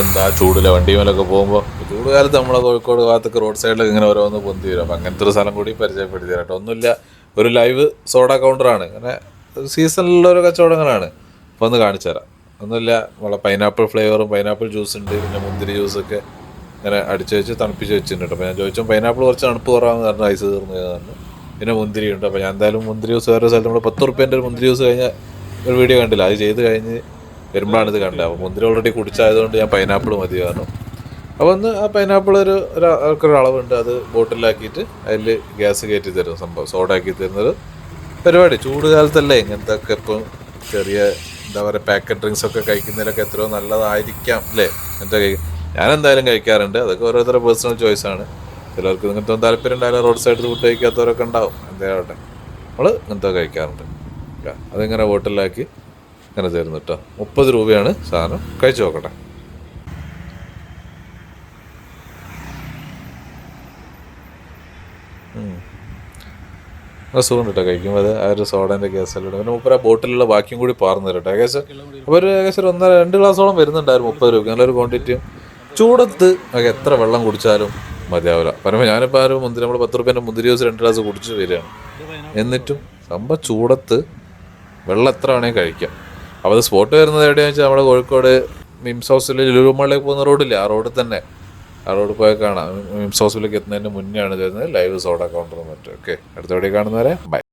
എന്താ ചൂടിലെ വണ്ടിമേലൊക്കെ പോകുമ്പോൾ ചൂട് കാലത്ത് നമ്മളെ കോഴിക്കോട് ഭാഗത്തൊക്കെ റോഡ് സൈഡിലൊക്കെ ഇങ്ങനെ ഓരോന്ന് പൊന്തി വരും. അപ്പം അങ്ങനത്തെ ഒരു സ്ഥലം കൂടി പരിചയപ്പെടുത്തി തരട്ടെ ഒന്നുമില്ല ഒരു ലൈവ് സോഡ കൗണ്ടറാണ് അങ്ങനെ സീസണിലുള്ള ഒരു കച്ചവടങ്ങളാണ്. അപ്പോൾ ഒന്ന് കാണിച്ചു തരാം. ഒന്നുമില്ല നമ്മളെ പൈനാപ്പിൾ ഫ്ലേവറും പൈനാപ്പിൾ ജ്യൂസ് ഉണ്ട്. പിന്നെ മുന്തിരി ജ്യൂസൊക്കെ ഇങ്ങനെ അടിച്ച് വെച്ച് തണുപ്പിച്ച് വെച്ചിട്ടുണ്ട്. അപ്പോൾ ഞാൻ ചോദിച്ചു പൈനാപ്പിൾ കുറച്ച് തണുപ്പ് കുറവാന്ന് പറഞ്ഞു ഐസ് തീർന്നു പറഞ്ഞു പിന്നെ മുന്തിരി ഉണ്ട്. അപ്പോൾ ഞാൻ എന്തായാലും മുന്തിരി ജ്യൂസ് വേറെ സ്ഥലത്ത് നമ്മൾ പത്ത് റുപ്യേന്റെ ഒരു മുന്തിരി ജ്യൂസ് കഴിഞ്ഞ ഒരു വീഡിയോ കണ്ടില്ല. അത് ചെയ്ത് കഴിഞ്ഞ് വരുമ്പോഴാണ് ഇത് കണ്ടത്. അപ്പോൾ മുന്തിരി ഓൾറെഡി കുടിച്ചായതുകൊണ്ട് ഞാൻ പൈനാപ്പിൾ മതി കാരണം അപ്പോൾ ഒന്ന് ആ പൈനാപ്പിൾ ഒരു ഒരു അളവുണ്ട്. അത് ബോട്ടിലാക്കിയിട്ട് അതിൽ ഗ്യാസ് കയറ്റി തരും സംഭവം. സോഡ ആക്കി തരുന്നത് പരിപാടി. ചൂട് കാലത്തല്ലേ ഇങ്ങനത്തെ ഒക്കെ ഇപ്പം ചെറിയ എന്താ പറയുക പാക്കറ്റ് ഡ്രിങ്ക്സ് ഒക്കെ കഴിക്കുന്നതിലൊക്കെ എത്രയോ നല്ലതായിരിക്കാം അല്ലേ? കഴി ഞാൻ എന്തായാലും കഴിക്കാറുണ്ട്. അതൊക്കെ ഓരോരുത്തരുടെ പേഴ്സണൽ ചോയ്സാണ് ചിലർക്ക് ഇങ്ങനത്തെ താല്പര്യം ഉണ്ടായാലും റോഡ് സൈഡിൽ ഫുഡ് കഴിക്കാത്തവരൊക്കെ ഉണ്ടാവും. എന്തായാലും നമ്മൾ ഇങ്ങനത്തെ കഴിക്കാറുണ്ട്. അതിങ്ങനെ ബോട്ടിലാക്കി ഇങ്ങനെ തരുന്നു കേട്ടോ. മുപ്പത് രൂപയാണ് സാധനം. കഴിച്ചു നോക്കട്ടെ. സുഖം കേട്ടോ. കഴിക്കുമ്പോൾ അത് ആ ഒരു സോഡേന്റെ ഗ്യാസെല്ലാം പിന്നെ മുപ്പത് ബോട്ടിലുള്ള ബാക്കിയും കൂടി പാർന്നു തരട്ടെ ഏകദേശം അപ്പോൾ ഒരു ഏകദേശം ഒന്നര രണ്ട് ഗ്ലാസോളം വരുന്നുണ്ടായിരുന്നു മുപ്പത് രൂപ നല്ലൊരു ക്വാണ്ടിറ്റിയും ചൂടത്ത് എത്ര വെള്ളം കുടിച്ചാലും മതിയാവില്ല. പറയുമ്പോൾ ഞാനിപ്പോൾ ആ ഒരു മുന്തിരി നമ്മൾ പത്ത് റുപ്യേന്റെ മുന്തിരി ജ്യൂസ് രണ്ട് ഗ്ലാസ് കുടിച്ച് വരികയാണ്. എന്നിട്ടും സംഭവം ചൂടത്ത് വെള്ളം എത്ര വേണമെങ്കിൽ കഴിക്കാം. അപ്പോൾ അത് സ്പോട്ട് വരുന്നത് എവിടെയാണെന്ന് വെച്ചാൽ നമ്മുടെ കോഴിക്കോട് മിംസ് ഹൗസിൽ ലുലുമളിലേക്ക് പോകുന്ന റോഡില്ലേ? ആ റോഡിൽ തന്നെ. ആ റോഡിൽ പോയി കാണാം. മിംസ് ഹൗസിലേക്ക് എത്തുന്നതിന് മുന്നേ ആണ് തരുന്നത് ലൈവ് സോഡ കൗണ്ടർ മറ്റും. ഓക്കെ അടുത്ത കാണുന്നവരെ ബൈ